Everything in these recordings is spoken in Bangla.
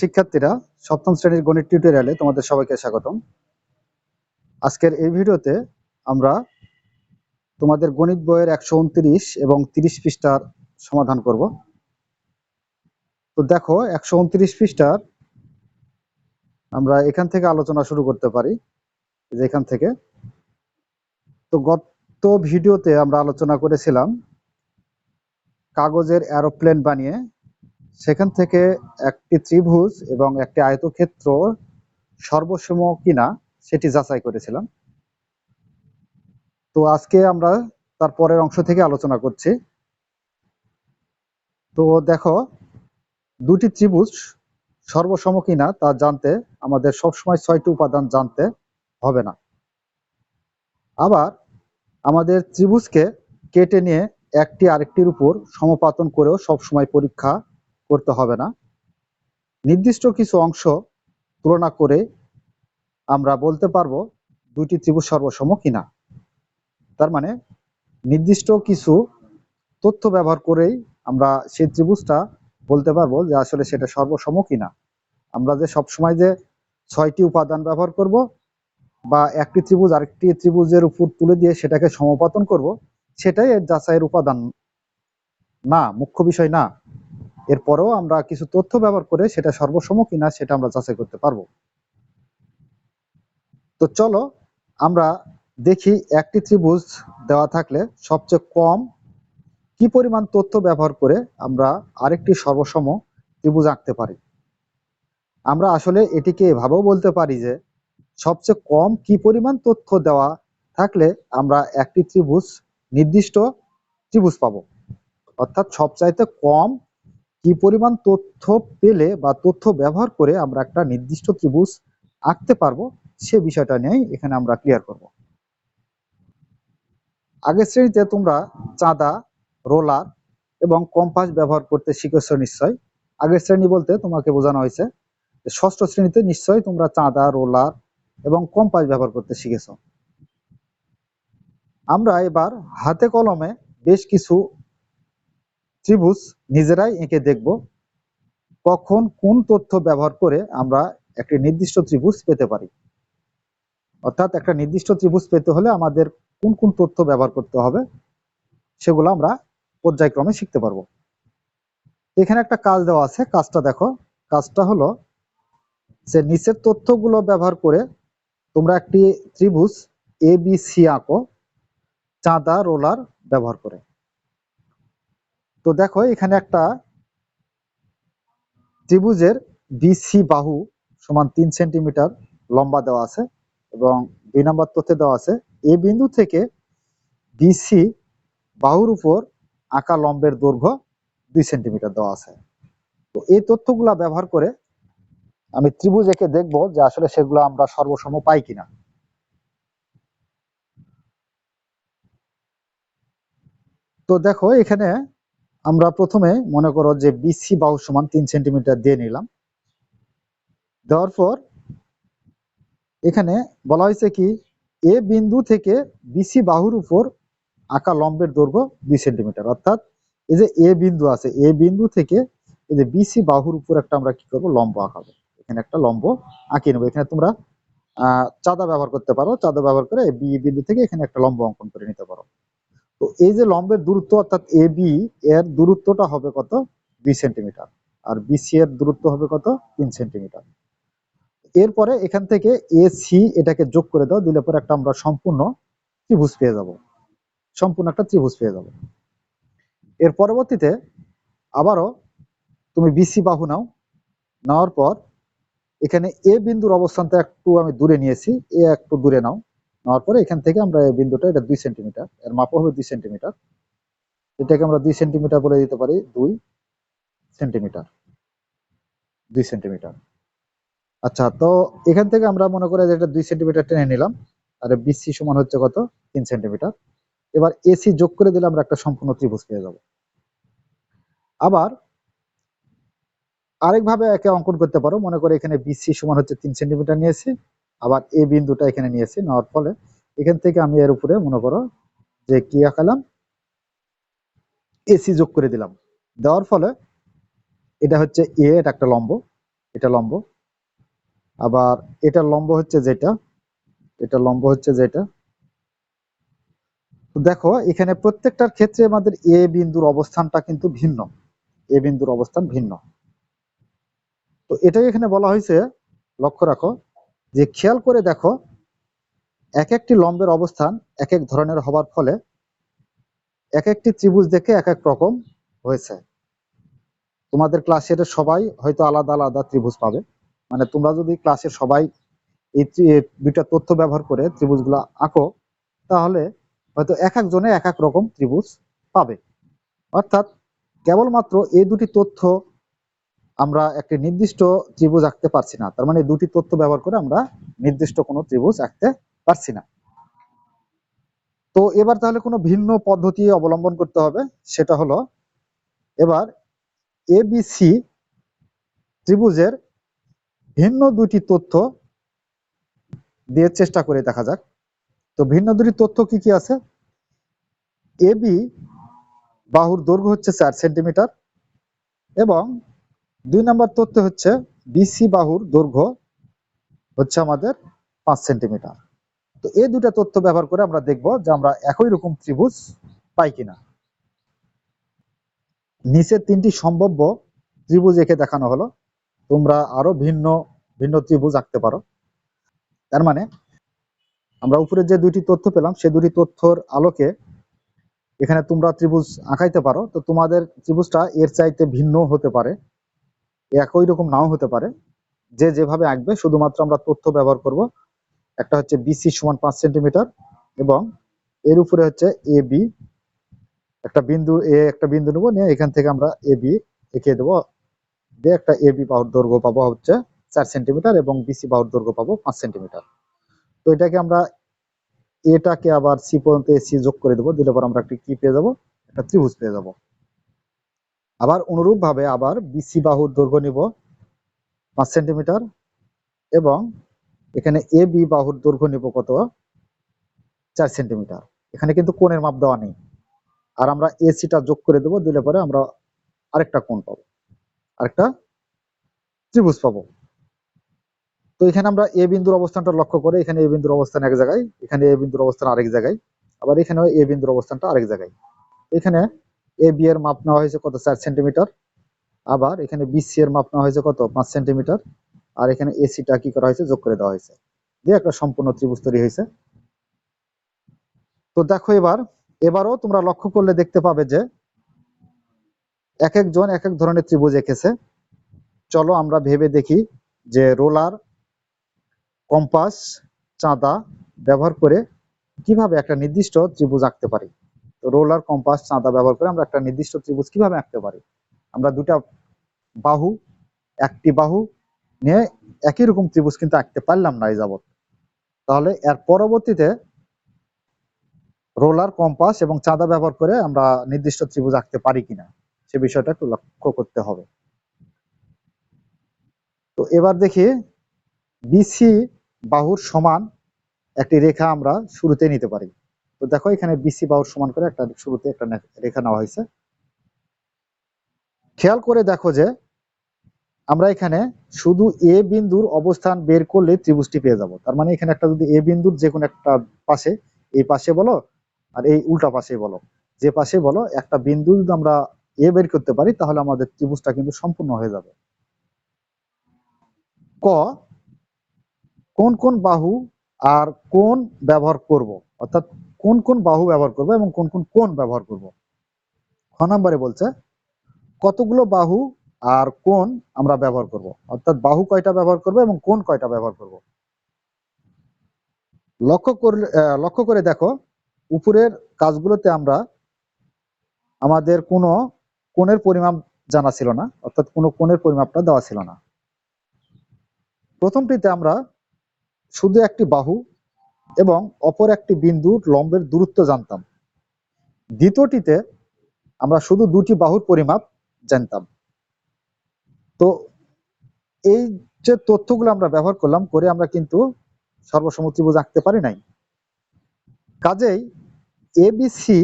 শিক্ষার্থীরা, সপ্তম শ্রেণির গণিত টিউটোরিয়ালে তোমাদের সবাইকে স্বাগতম। আজকের এই ভিডিওতে আমরা তোমাদের গণিত বইয়ের একশো উনত্রিশ এবং তিরিশ পৃষ্ঠার সমাধান করব। তো দেখো, একশো উনত্রিশ পৃষ্ঠার আমরা এখান থেকে আলোচনা শুরু করতে পারি যে এখান থেকে। তো গত ভিডিওতে আমরা আলোচনা করেছিলাম কাগজের অ্যারোপ্লেন বানিয়ে সেখান থেকে একটি ত্রিভুজ এবং একটি আয়তক্ষেত্র সর্বসম কিনা সেটি যাচাই করেছিলাম। তো আজকে আমরা তার পরের অংশ থেকে আলোচনা করছি। তো দেখো, দুটি ত্রিভুজ সর্বসম কিনা তা জানতে আমাদের সবসময় ছয়টি উপাদান জানতে হবে না। আবার আমাদের ত্রিভুজকে কেটে নিয়ে একটি আরেকটির উপর সমপাতন করেও সবসময় পরীক্ষা করতে হবে না। নির্দিষ্ট কিছু অংশ তুলনা করে আমরা বলতে পারব দুইটি ত্রিভুজ সর্বসম কিনা। তার মানে নির্দিষ্ট কিছু তথ্য ব্যবহার করেই আমরা সেই ত্রিভুজটা বলতে পারব যে আসলে সেটা সর্বসম কিনা। আমরা যে সবসময় যে ছয়টি উপাদান ব্যবহার করব বা একটি ত্রিভুজ আরেকটি ত্রিভুজের উপর তুলে দিয়ে সেটাকে সমপাতন করব, সেটাই এর যাচাইয়ের উপাদান না, মুখ্য বিষয় না। এরপরেও আমরা কিছু তথ্য ব্যবহার করে সেটা সর্বসম কিনা সেটা আমরা যাচাই করতে পারব। তো চলো, আমরা দেখি একটি ত্রিভুজ দেওয়া থাকলে সবচেয়ে কম কি পরিমাণ তথ্য ব্যবহার করে আমরা আরেকটি সর্বসম ত্রিভুজ আঁকতে পারি। আমরা আসলে এটিকে এভাবেও বলতে পারি যে সবচেয়ে কম কি পরিমাণ তথ্য দেওয়া থাকলে আমরা একটি ত্রিভুজ, নির্দিষ্ট ত্রিভুজ পাবো। অর্থাৎ সবচাইতে কম কি পরিমাণ তথ্য পেলে বা তথ্য ব্যবহার করে আমরা একটা নির্দিষ্ট ত্রিভুজ আঁকতে পারব, সে বিষয়টা নিয়েই এখানে আমরা ক্লিয়ার করব। আগের শ্রেণীতে তোমরা চাঁদা, রোলার এবং কম্পাস ব্যবহার করতে শিখেছ নিশ্চয়। আগের শ্রেণি বলতে তোমাকে বোঝানো হয়েছে ষষ্ঠ শ্রেণীতে নিশ্চয়ই তোমরা চাঁদা, রোলার এবং কম্পাস ব্যবহার করতে শিখেছ। আমরা এবার হাতে কলমে বেশ কিছু ত্রিভুজ, নিজেরাই এঁকে দেখব কখন কোন তথ্য ব্যবহার করে আমরা একটি নির্দিষ্ট ত্রিভুজ পেতে পারি। অর্থাৎ একটা নির্দিষ্ট ত্রিভুজ পেতে হলে আমাদের কোন কোন তথ্য ব্যবহার করতে হবে সেগুলো আমরা পর্যায়ক্রমে শিখতে পারব। এখানে একটা কাজ দেওয়া আছে, কাজটা দেখো। কাজটা হলো যে নিচের তথ্যগুলো ব্যবহার করে তোমরা একটি ত্রিভুজ এ বি সি আঁকো, চাঁদা, রোলার ব্যবহার করে। তো দেখো, এখানে একটা ত্রিভুজের বিসি বাহু সমান তিন সেন্টিমিটার লম্বা দেওয়া আছে এবং দুই নম্বর তথ্যে দেওয়া আছে, এ বিন্দু থেকে বিসি বাহুর উপর আঁকা লম্বের দৈর্ঘ্য দুই সেন্টিমিটার দেওয়া আছে। তো এই তথ্যগুলা ব্যবহার করে আমি ত্রিভুজ একে দেখব যে আসলে সেগুলো আমরা সর্বসম পাই কিনা। তো দেখো, এখানে আমরা প্রথমে মনে করো যে বিসি বাহু সমান তিন সেন্টিমিটার দিয়ে নিলাম। দেওয়ার পর এখানে বলা হয়েছে কি, এ বিন্দু থেকে বিসি বাহুর উপর আঁকা লম্বের দৈর্ঘ্য দুই সেন্টিমিটার। অর্থাৎ এই যে এ বিন্দু আছে, এ বিন্দু থেকে এই যে বিসি বাহুর উপর একটা আমরা কি করব, লম্ব আঁকাবো। এখানে একটা লম্ব আঁকিয়ে নেব। এখানে তোমরা, আহ, চাঁদা ব্যবহার করতে পারো। চাঁদা ব্যবহার করে বি বিন্দু থেকে এখানে একটা লম্ব অঙ্কন করে নিতে পারো। তো এই যে লম্বের দূরত্ব অর্থাৎ এ বি এর দূরত্বটা হবে কত? দুই সেন্টিমিটার আর বিসি এর দূরত্ব হবে কত? তিন সেন্টিমিটার এরপরে এখান থেকে এ সি এটাকে যোগ করে দাও, দিলে পরে একটা আমরা সম্পূর্ণ ত্রিভুজ পেয়ে যাব। সম্পূর্ণ একটা ত্রিভুজ পেয়ে যাব। এর পরবর্তীতে আবারও তুমি বিসি বাহু নাও। নেওয়ার পর এখানে এ বিন্দুর অবস্থানটা একটু আমি দূরে নিয়েছি। এ একটু দূরে নাও। নেওয়ার পরে এখান থেকে আমরা এই বিন্দুটা, এটা দুই সেন্টিমিটার এর মাপ হবে দুই সেন্টিমিটার এটাকে আমরা দুই সেন্টিমিটার বলে দিতে পারি, দুই সেন্টিমিটার দুই সেন্টিমিটার আচ্ছা তো এখান থেকে আমরা মনে করি যে এটা দুই সেন্টিমিটার টেনে নিলাম, আর বিসি সমান হচ্ছে কত? তিন সেন্টিমিটার এবার এসি যোগ করে দিলে আমরা একটা সম্পূর্ণ ত্রিভুজ পেয়ে যাব। আবার আরেকভাবে একে অঙ্কন করতে পারো, মনে করে এখানে বিসি সমান হচ্ছে তিন সেন্টিমিটার নিয়েছি। আবার এ বিন্দুটা এখানে নিয়েছি নেওয়ার ফলে এখান থেকে আমি এর উপরে মনে করো যে কি আঁকালাম? এসি যোগ করে দিলাম। দেওয়ার ফলে এটা হচ্ছে এ, এটা একটা লম্ব, এটা লম্ব। আবার এটা লম্ব হচ্ছে যেটা, এটা লম্ব হচ্ছে যেটা। দেখো, এখানে প্রত্যেকটার ক্ষেত্রে আমাদের এ বিন্দুর অবস্থানটা কিন্তু ভিন্ন। এ বিন্দুর অবস্থান ভিন্ন। তো এটাই এখানে বলা হয়েছে, লক্ষ্য রাখো যে খেয়াল করে দেখো এক একটি লম্বের অবস্থান এক এক ধরনের হবার ফলে এক একটি ত্রিভুজ দেখে এক এক রকম হয়েছে। তোমাদের ক্লাসের সবাই হয়তো আলাদা আলাদা ত্রিভুজ পাবে। মানে তোমরা যদি ক্লাসের সবাই এই দুইটা তথ্য ব্যবহার করে ত্রিভুজগুলো আঁকো, তাহলে হয়তো এক একজনে এক এক রকম ত্রিভুজ পাবে। অর্থাৎ কেবলমাত্র এই দুটি তথ্য আমরা একটি নির্দিষ্ট ত্রিভুজ আঁকতে পারছি না। তার মানে দুটি তথ্য ব্যবহার করে আমরা নির্দিষ্ট কোনো ত্রিভুজ আঁকতে পারছি না। তো এবার তাহলে কোনো ভিন্ন পদ্ধতি অবলম্বন করতে হবে, সেটা হলো এবার এ এবিসি ত্রিভুজের ভিন্ন দুটি তথ্য দিয়ে চেষ্টা করে দেখা যাক। তো ভিন্ন দুটি তথ্য কি কি আছে? এবি বাহুর দৈর্ঘ্য হচ্ছে চার সেন্টিমিটার এবং দুই নম্বর তথ্য হচ্ছে বিসি বাহুর দৈর্ঘ্য হচ্ছে আমাদের পাঁচ সেন্টিমিটার। তো এই দুটা তথ্য ব্যবহার করে আমরা দেখব যে আমরা একই রকম ত্রিভুজ পাই কিনা। নিচের তিনটি সম্ভাব্য ত্রিভুজ একে দেখানো হলো। তোমরা আরও ভিন্ন ভিন্ন ত্রিভুজ আঁকতে পারো। তার মানে আমরা উপরে যে দুইটি তথ্য পেলাম, সে দুটি তথ্যর আলোকে এখানে তোমরা ত্রিভুজ আঁকাইতে পারো। তো তোমাদের ত্রিভুজটা এর চাইতে ভিন্ন হতে পারে। একই রকম নাও হতে পারে। যে যেভাবে আঁকবে, শুধুমাত্র আমরা তথ্য ব্যবহার করব। একটা হচ্ছে বিসি সমান পাঁচ সেন্টিমিটার এবং এর উপরে হচ্ছে এ বি একটা বিন্দু এ একটা বিন্দু নেব, নিয়ে এখান থেকে আমরা এ বি এঁকে দেবো। দিয়ে একটা এ বি বাহুর দৈর্ঘ্য পাবো হচ্ছে চার সেন্টিমিটার এবং বিসি বাহুর দৈর্ঘ্য পাবো পাঁচ সেন্টিমিটার। তো এটাকে আমরা এটাকে আবার সি পর্যন্ত এসি যোগ করে দেবো। দিলে পর আমরা একটা কি পেয়ে যাব? একটা ত্রিভুজ পেয়ে যাব। আবার অনুরূপ ভাবে আবার বিসি বাহুর দৈর্ঘ্য নিব পাঁচ সেন্টিমিটার এবং এখানে এ বি বাহুর দৈর্ঘ্য নিব কত? চার সেন্টিমিটার। এখানে কিন্তু কোণের মাপ দেওয়া নেই। আর আমরা এসিটা যোগ করে দেবো, দিলে পরে আমরা আরেকটা কোণ পাবো। আরেকটা ত্রিভুজ পাবো। তো এখানে আমরা এ বিন্দুর অবস্থানটা লক্ষ্য করে এখানে এ বিন্দুর অবস্থান এক জায়গায়, এখানে এ বিন্দুর অবস্থান আরেক জায়গায়, আবার এখানে এ বিন্দুর অবস্থানটা আরেক জায়গায়। এখানে এ বি এর মাপ নেওয়া হয়েছে কত? চার সেন্টিমিটার। আবার এখানে বিসি এর মাপ নেওয়া হয়েছে কত? পাঁচ সেন্টিমিটার। আর এখানে এসিটা কি করা হয়েছে? যোগ করে দেওয়া হয়েছে। দিয়ে একটা সম্পূর্ণ ত্রিভুজ তৈরি হয়েছে। তো দেখো এবার, এবারও তোমরা লক্ষ্য করলে দেখতে পাবে যে এক একজন এক এক ধরনের ত্রিভুজ এঁকেছে। চলো আমরা ভেবে দেখি যে রোলার, কম্পাস, চাঁদা ব্যবহার করে কীভাবে একটা নির্দিষ্ট ত্রিভুজ আঁকতে পারি। রোলার কম্পাস চাঁদা ব্যবহার করে আমরা একটা নির্দিষ্ট ত্রিভুজ কীভাবে আঁকতে পারি? আমরা দুটা বাহু, একটি বাহু নিয়ে একই রকম ত্রিভুজ কিন্তু আঁকতে পারলাম না এই যাবৎ। তাহলে এর পরবর্তীতে রোলার কম্পাস এবং চাঁদা ব্যবহার করে আমরা নির্দিষ্ট ত্রিভুজ আঁকতে পারি কিনা, সে বিষয়টা একটু লক্ষ্য করতে হবে। তো এবার দেখি বিসি বাহুর সমান একটি রেখা আমরা শুরুতে নিতে পারি। তো দেখো, এখানে বিসি বাহুর সমান করে একটা শুরুতে একটা রেখা নেওয়া হয়েছে। খেয়াল করে দেখো যে, আমরা এখানে শুধু এ বিন্দুর অবস্থান বের করলে ত্রিভুজটি পেয়ে যাব। তার মানে এখানে একটা যদি এ বিন্দুর যে কোনো একটা পাশে, এই পাশে বলো, আর এই উল্টা পাশে বলো, যে পাশে বলো, একটা বিন্দু যদি আমরা এ বের করতে পারি, তাহলে আমাদের ত্রিভুজটা কিন্তু সম্পূর্ণ হয়ে যাবে। ক, কোন কোন বাহু আর কোন ব্যবহার করব? অর্থাৎ কোন কোন বাহু ব্যবহার করব এবং কোন কোন কোণ ব্যবহার করব। খ নম্বরে বলছে, কতগুলো বাহু আর কোন আমরা ব্যবহার করব? অর্থাৎ বাহু কয়টা ব্যবহার করব এবং কোন কয়টা ব্যবহার করব? লক্ষ্য করলে লক্ষ্য করে দেখো, উপরের কাজগুলোতে আমরা আমাদের কোনো কোণের পরিমাপ জানা ছিল না, অর্থাৎ কোনো কোণের পরিমাপটা দেওয়া ছিল না। প্রথমটিতে আমরা শুধু একটি বাহু এবং অপর একটি বিন্দুর লম্বের দূরত্ব জানতাম। দ্বিতীয়টিতে আমরা শুধু দুটি বাহুর পরিমাপ জানতাম। তো এই যে তথ্যগুলো আমরা ব্যবহার করলাম, করে আমরা কিন্তু সর্বসম্মত ত্রিভুজ আঁকতে পারি নাই। কাজেই এবিসি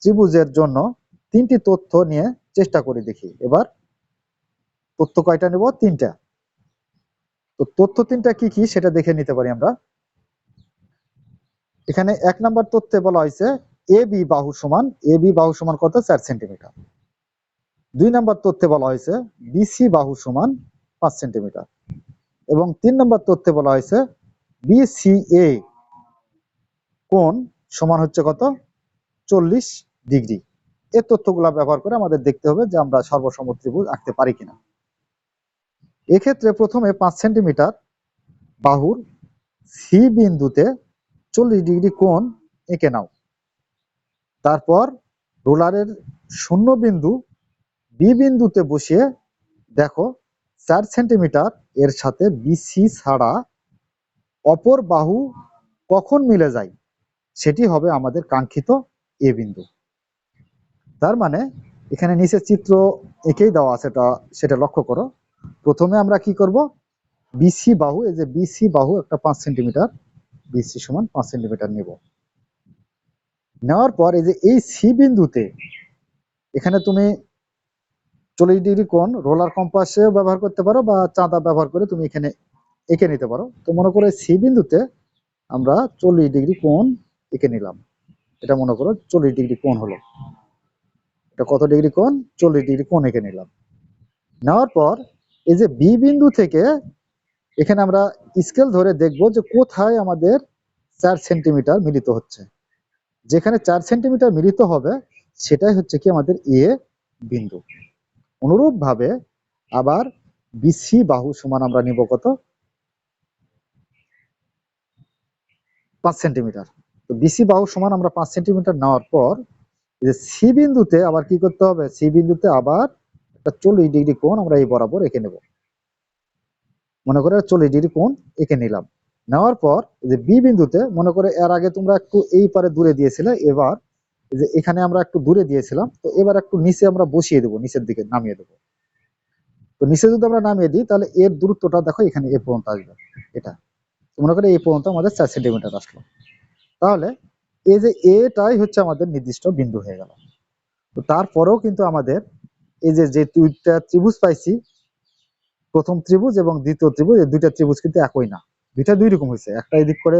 ত্রিভুজের জন্য তিনটি তথ্য নিয়ে চেষ্টা করে দেখি। এবার তথ্য কয়টা নেব? তিনটা। তো তথ্য তিনটা কি কি সেটা দেখে নিতে পারি আমরা। এখানে এক নাম্বার তথ্যে বলা হয়েছে এ বি বাহু সমান, এ বি বাহু সমান কত? চার সেন্টিমিটার। দুই নাম্বার তথ্যে বলা হয়েছে বিসি বাহু সমান পাঁচ সেন্টিমিটার। এবং তিন নম্বর তথ্যে বলা হয়েছে বিসিএ কোন সমান হচ্ছে কত? চল্লিশ ডিগ্রি। এই তথ্যগুলা ব্যবহার করে আমাদের দেখতে হবে যে আমরা সর্বসম ত্রিভুজ আঁকতে পারি কিনা। এক্ষেত্রে প্রথমে পাঁচ সেন্টিমিটার বাহুর সি বিন্দুতে চল্লিশ ডিগ্রি কোণ এঁকে নাও। তারপর রোলারের শূন্য বিন্দু বি বিন্দুতে বসিয়ে দেখো চার সেন্টিমিটার এর সাথে বিসি ছাড়া অপর বাহু কখন মিলে যায় সেটি হবে আমাদের কাঙ্ক্ষিত এ বিন্দু। তার মানে এখানে নিচে চিত্র এঁকেই দেওয়া আছে সেটা লক্ষ্য করো। প্রথমে আমরা কি করব? বিসি বাহু, এই যে বিসি বাহু একটা পাঁচ সেন্টিমিটার বিসি সমান পাঁচ সেন্টিমিটার নেব। নেওয়ার পর এই যে এই সি বিন্দুতে এখানে তুমি চল্লিশ ডিগ্রি কোণ রোলার কম্পাসেও ব্যবহার করতে পারো বা চাঁদা ব্যবহার করে তুমি এখানে এঁকে নিতে পারো। তো মনে করো সি বিন্দুতে আমরা চল্লিশ ডিগ্রি কোণ এঁকে নিলাম। এটা মনে করো চল্লিশ ডিগ্রি কোণ হলো। এটা কত ডিগ্রি কোণ? চল্লিশ ডিগ্রি কোণ এঁকে নিলাম। নেওয়ার পর এই যে বি বিন্দু থেকে এখানে আমরা স্কেল ধরে দেখব যে কোথায় আমাদের চার সেন্টিমিটার মিলিত হচ্ছে। যেখানে চার সেন্টিমিটার মিলিত হবে, সেটাই হচ্ছে কি আমাদের এ বিন্দু। অনুরূপ ভাবে আবার বিসি বাহু সমান আমরা নিব কত? পাঁচ সেন্টিমিটার তো বিসি বাহু সমান আমরা পাঁচ সেন্টিমিটার নেওয়ার পর যে সি বিন্দুতে আবার কি করতে হবে? সি বিন্দুতে আবার একটা চল্লিশ ডিগ্রি কোণ আমরা এই বরাবর এঁকে নেব। মনে করে চল্লিশ ডিগ্রি কোণ এঁকে নিলাম। নেওয়ার পর যে বি বিন্দুতে মনে করে এর আগে তোমরা একটু এই পারে দূরে দিয়েছিলে, এবার যে এখানে আমরা একটু দূরে দিয়েছিলাম, তো এবার একটু নিচে আমরা বসিয়ে দেবো, নিচের দিকে নামিয়ে দেবো। তো নিচে যদি আমরা নামিয়ে দিই, তাহলে এর দূরত্বটা দেখো এখানে এ পর্যন্ত আসবে, এটা। মনে করে এই পর্যন্ত আমাদের চার সেন্টিমিটার আসলো। তাহলে এই যে এটাই হচ্ছে আমাদের নির্দিষ্ট বিন্দু হয়ে গেল। তো তারপরেও কিন্তু আমাদের এই যে যে ত্রিভুজ পাইছি প্রথম ত্রিভুজ এবং দ্বিতীয় ত্রিভুজ, এই দুইটা ত্রিভুজ কিন্তু একই না। দুইটা দুই রকম হয়েছে। একটা এদিক করে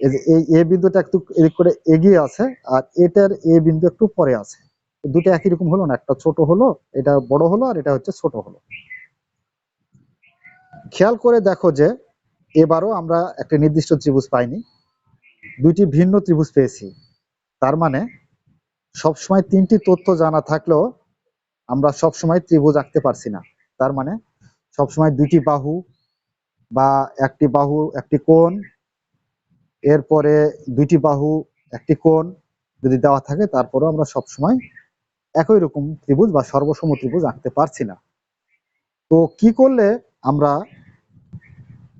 এই এ বিন্দুটা একটু এদিক করে এগিয়ে আছে আর এটার এ বিন্দু একটু পরে আছে। দুটো একই রকম হলো না। একটা ছোট হলো, এটা বড় হলো আর এটা হচ্ছে ছোট হলো। খেয়াল করে দেখো যে এবারও আমরা একটা নির্দিষ্ট ত্রিভুজ পাইনি। দুইটি ভিন্ন ত্রিভুজ পেয়েছি। তার মানে সবসময় তিনটি তথ্য জানা থাকলেও আমরা সবসময় ত্রিভুজ আঁকতে পারছি না। তার মানে সবসময় দুইটি বাহু বা একটি বাহু, একটি কোণ, এরপরে দুইটি বাহু, একটি কোণ যদি দেওয়া থাকে তারপরেও আমরা সবসময় একই রকম ত্রিভুজ বা সর্বসম ত্রিভুজ আঁকতে পারছি না। তো কি করলে আমরা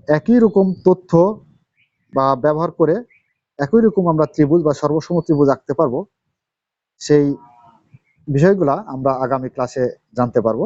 একই রকম তথ্য বা ব্যবহার করে একই রকম আমরা ত্রিভুজ বা সর্বসম ত্রিভুজ আঁকতে পারব? সেই বিষয়গুলা আমরা আগামী ক্লাসে জানতে পারব।